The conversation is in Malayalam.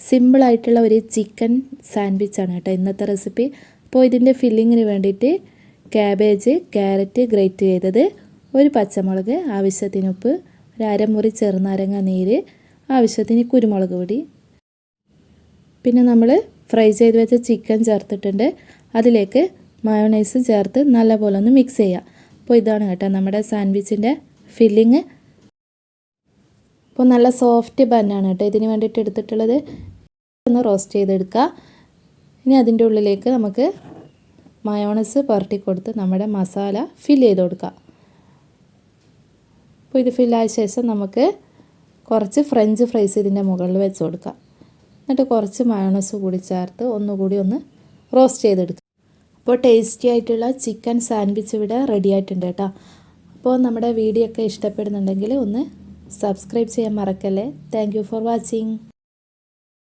സിമ്പിളായിട്ടുള്ള ഒരു ചിക്കൻ സാൻഡ്വിച്ചാണ് കേട്ടോ ഇന്നത്തെ റെസിപ്പി അപ്പോൾ ഇതിന്റെ ഫില്ലിങ്ങിന് വേണ്ടിയിട്ട് ക്യാബേജ് ക്യാരറ്റ് ഗ്രേറ്റ് ചെയ്തത് ഒരു പച്ചമുളക് ആവശ്യത്തിന് ഉപ്പ് ഒരു അരമുറി ചെറുനാരങ്ങ നീര് ആവശ്യത്തിന് കുരുമുളക് പൊടി. പിന്നെ നമ്മൾ ഫ്രൈ ചെയ്ത് വെച്ച ചിക്കൻ ചേർത്തിട്ടുണ്ട്. അതിലേക്ക് മയോണൈസ് ചേർത്ത് നല്ലപോലെ ഒന്ന് മിക്സ് ചെയ്യുക അപ്പോൾ ഇതാണ് കേട്ടോ നമ്മുടെ സാൻഡ്വിച്ചിന്റെ ഫില്ലിങ് അപ്പോൾ നല്ല സോഫ്റ്റ് ബന്നാണ് കേട്ടോ. ഇതിന് വേണ്ടിയിട്ട് എടുത്തിട്ടുള്ളത് ഒന്ന് റോസ്റ്റ് ചെയ്തെടുക്കുക. ഇനി അതിന്റെ ഉള്ളിലേക്ക് നമുക്ക് മയോണസ് പുരട്ടി കൊടുത്ത് നമ്മുടെ മസാല ഫിൽ ചെയ്ത് കൊടുക്കുക. അപ്പോൾ ഇത് ഫില്ലായ ശേഷം നമുക്ക് കുറച്ച് ഫ്രഞ്ച് ഫ്രൈസ് ഇതിന്റെ മുകളിൽ വെച്ച് കൊടുക്കുക. എന്നിട്ട് കുറച്ച് മയോണസ് കൂടി ചേർത്ത് ഒന്നുകൂടി ഒന്ന് റോസ്റ്റ് ചെയ്തെടുക്കുക. അപ്പോൾ ടേസ്റ്റി ആയിട്ടുള്ള ചിക്കൻ സാൻഡ്വിച്ച് ഇവിടെ റെഡി ആയിട്ടുണ്ട് കേട്ടോ. അപ്പോൾ നമ്മുടെ വീഡിയോ ഒക്കെ ഇഷ്ടപ്പെടുന്നുണ്ടെങ്കിൽ ഒന്ന് സബ്സ്ക്രൈബ് ചെയ്യാൻ മറക്കല്ലേ? Thank for watching